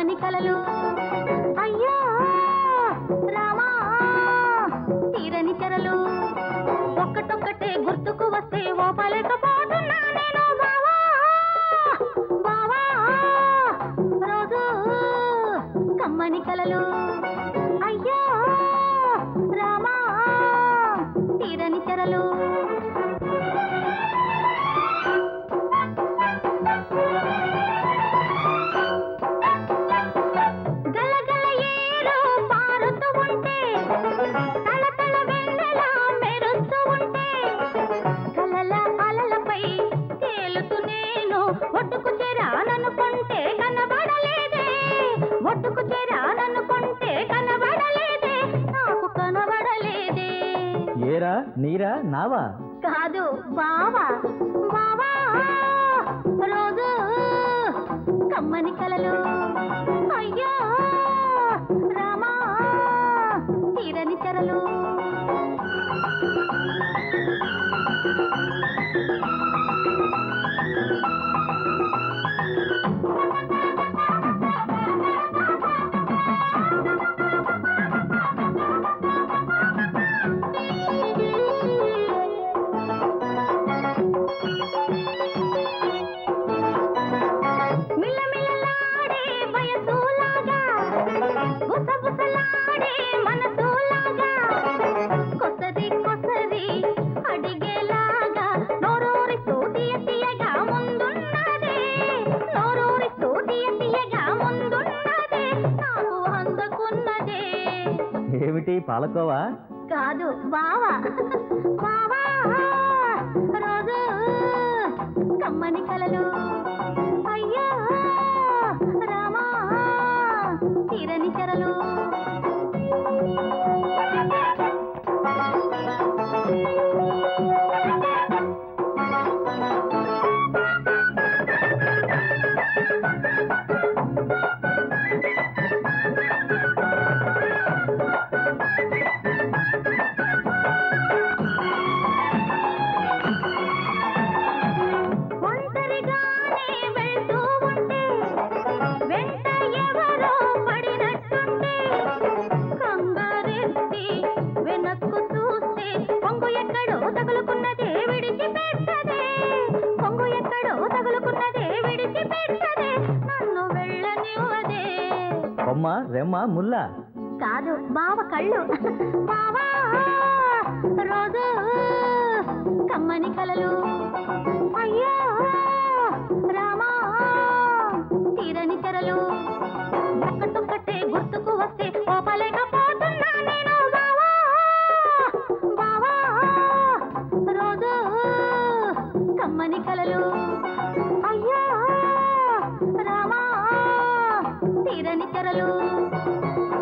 రామని కలలు. అయ్యో! రామా! తీరని చెరలు. ఒక్కటొక్కటే గుర్తుకు వస్తే ఓపలేకపోతున్నా నేను బావా! బావా! రోజు కమ్మని కలలు. అయ్యో! రామా! తీరని చెరలు. ఒడ్డుకు చేరాననుకుంటే కనబడలేదే నాకు కనబడలేదే. ఏరా నీరా నావా? కాదు బావా. బావా రోజు కమ్మని కలలు. అయ్యో రామా తీరని చెరలు ఏంటి పాలకోవా? కాదు బావా బావా రోజు కమ్మని కలలు. అయ్యా రామా తీరని చెరలు. కొమ్మ రెమ్మ ముల్ల. కాదు బావ కళ్ళు. బావా రోజు కమ్మని కలలు. करो